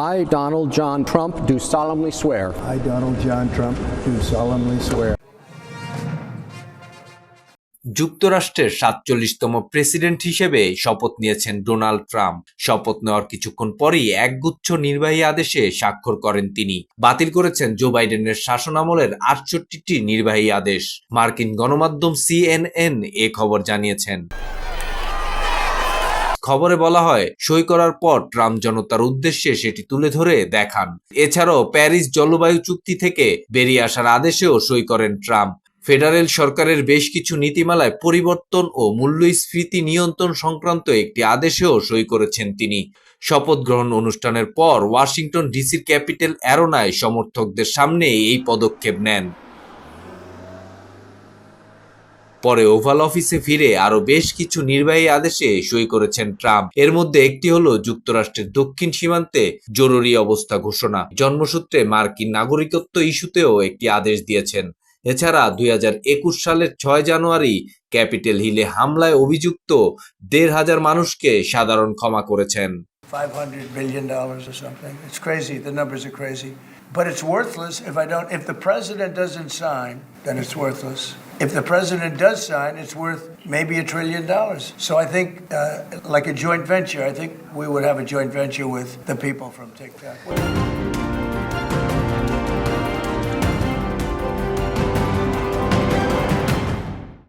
I, Donald John Trump, do solemnly swear. I, Donald John Trump, do solemnly swear. যুক্তরাষ্ট্রের সাতচল্লিশতম president হিসেবে শপথ নিয়েছেন ডোনাল্ড ট্রাম্প। শপথ নেওয়ার কিছুক্ষণ পরই একগুচ্ছ নির্বাহী আদেশে স্বাক্ষর করেন তিনি। বাতিল করেছেন জো বাইডেনের শাসনামলের আটষট্টিটি নির্বাহী আদেশ। মার্কিন গণমাধ্যম সিএনএন এ খবর জানিয়েছেন। খবরে বলা হয়, সই করার পর ট্রাম্প জনতার উদ্দেশ্যে সেটি তুলে ধরে দেখান। এছাড়াও প্যারিস জলবায়ু চুক্তি থেকে বেরিয়ে আসার আদেশেও সই করেন ট্রাম্প। ফেডারেল সরকারের বেশ কিছু নীতিমালায় পরিবর্তন ও মূল্যস্ফীতি নিয়ন্ত্রণ সংক্রান্ত একটি আদেশেও সই করেছেন তিনি। শপথ গ্রহণ অনুষ্ঠানের পর ওয়াশিংটন ডিসির ক্যাপিটাল অ্যারোনায় সমর্থকদের সামনে এই পদক্ষেপ নেন। পরে ওভাল অফিসে ফিরে আরও বেশ কিছু নির্বাহী আদেশে সই করেছেন ট্রাম্প। এর মধ্যে একটি হলো যুক্তরাষ্ট্রের দক্ষিণ সীমান্তে জরুরি অবস্থা ঘোষণা। জন্মসূত্রে মার্কিন নাগরিকত্ব ইস্যুতেও একটি আদেশ দিয়েছেন। এছাড়া দুই হাজার একুশ সালের ছয় জানুয়ারি ক্যাপিটাল হিলে হামলায় অভিযুক্ত দেড় হাজার মানুষকে সাধারণ ক্ষমা করেছেন। $500 billion or something. It's crazy. The numbers are crazy. But it's worthless if I don't, if the president doesn't sign, then it's worthless. If the president does sign, it's worth maybe a trillion dollars. So I think, uh, like a joint venture, I think we would have a joint venture with the people from TikTok.